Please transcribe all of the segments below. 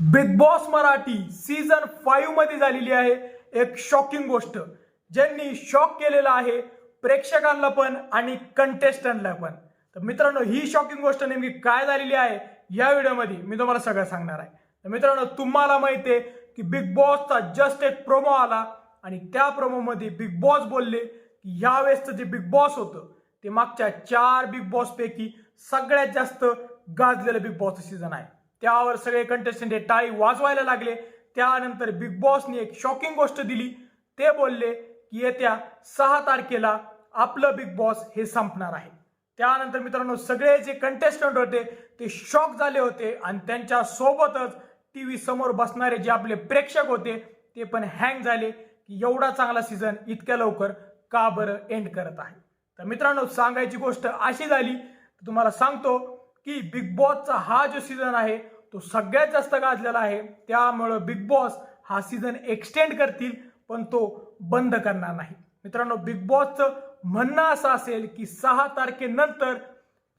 Big Boss Marathi season फाईव्हमध्ये झालेली आहे एक शॉकिंग गोष्ट. ज्यांनी शॉक केलेला आहे प्रेक्षकांना पण आणि कंटेस्टंटला पण. तर मित्रांनो ही शॉकिंग गोष्ट नेमकी काय झालेली आहे या व्हिडिओमध्ये मी तुम्हाला सगळं सांगणार आहे. तर मित्रांनो तुम्हाला माहिती आहे की बिग बॉसचा जस्ट एक प्रोमो आला आणि त्या प्रोमोमध्ये बिग बॉस बोलले की यावेळेसचं जे बिग बॉस होतं ते मागच्या चार बिग बॉसपैकी सगळ्यात जास्त गाजलेलं बिग बॉसचं सीझन आहे. त्यावर सगळे कंटेस्टंट हे टाळी वाजवायला लागले. त्यानंतर बिग बॉसने एक शॉकिंग गोष्ट दिली. ते बोलले की येत्या सहा तारखेला आपलं बिग बॉस हे संपणार आहे. त्यानंतर मित्रांनो सगळे जे कंटेस्टंट होते ते शॉक झाले होते आणि त्यांच्या सोबतच टी व्ही समोर बसणारे जे आपले प्रेक्षक होते ते पण हँग झाले की एवढा चांगला सीझन इतक्या लवकर का बरं एंड करत आहे? तर मित्रांनो सांगायची गोष्ट अशी झाली तुम्हाला सांगतो की बिग बॉसचा हा जो सीझन आहे तो सगळ्यात जास्त गाजलेला आहे? त्यामुळं बिग बॉस हा सीझन एक्सटेंड करतील पण तो बंद करणार नाही. मित्रांनो बिग बॉसचं म्हणणं असं असेल की सहा तारखेनंतर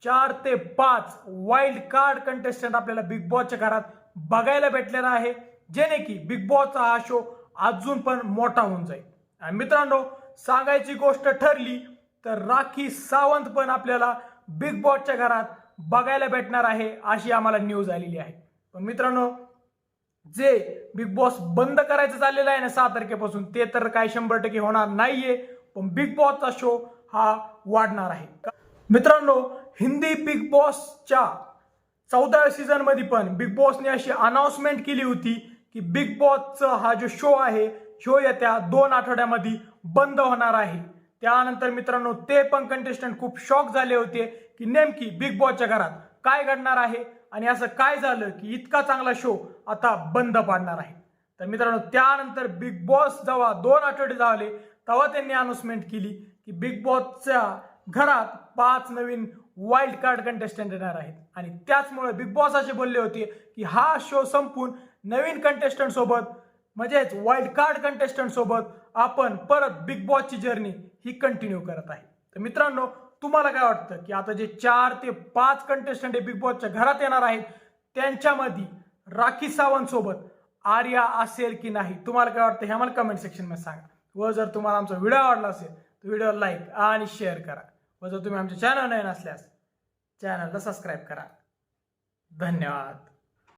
चार ते पाच वाईल्ड कार्ड कंटेस्टंट आपल्याला बिग बॉसच्या घरात बघायला भेटलेला आहे जेणे की बिग बॉसचा हा शो अजून पण मोठा होऊन जाईल. आणि मित्रांनो सांगायची गोष्ट ठरली तर राखी सावंत पण आपल्याला बिग बॉसच्या घरात बघायला भेटणार आहे अशी आम्हाला न्यूज आलेली आहे. पण मित्रांनो जे बिग बॉस बंद करायचं चाललेलं आहे ना सहा तारखेपासून ते तर काय शंभर टक्के होणार नाहीये पण बिग बॉसचा शो हा वाढणार आहे. मित्रांनो हिंदी बिग बॉसच्या चौदाव्या सीझनमध्ये पण बिग बॉसने अशी अनाउन्समेंट केली होती की बिग बॉसचा हा जो शो आहे शो येत्या दोन आठवड्यामध्ये बंद होणार आहे. त्यानंतर मित्रांनो ते पण कंटेस्टंट खूप शॉक झाले होते की नेमकी बिग बॉसच्या घरात काय घडणार आहे आणि असं काय झालं की इतका चांगला शो आता बंद पाडणार आहे. तर मित्रांनो त्यानंतर बिग बॉस जेव्हा दोन आठवडे झाले तेव्हा त्यांनी अनाउन्समेंट केली की बिग बॉसच्या घरात पाच नवीन वाईल्ड कार्ड कंटेस्टंट येणार आहेत. आणि त्याचमुळे बिग बॉस असे बोलले होते की हा शो संपून नवीन कंटेस्टंट सोबत म्हणजेच वाईल्ड कार्ड कंटेस्टंट सोबत आपण परत बिग बॉसची जर्नी ही कंटिन्यू करत आहे. तर मित्रांनो तुम्हाला काय वाटतं की आता जे चार ते पाच कंटेस्टंट हे बिग बॉसच्या घरात येणार आहेत त्यांच्यामध्ये राखी सावंत सोबत आर्या असेल की नाही? तुम्हाला काय वाटतं? हे आम्हाला कमेंट सेक्शनमध्ये सांगा. व जर तुम्हाला आमचा व्हिडिओ आवडला असेल तर व्हिडिओ लाईक आणि शेअर करा. व जर तुम्ही आमच्या चॅनल नाही नसल्यास चॅनलला सबस्क्राईब करा. धन्यवाद.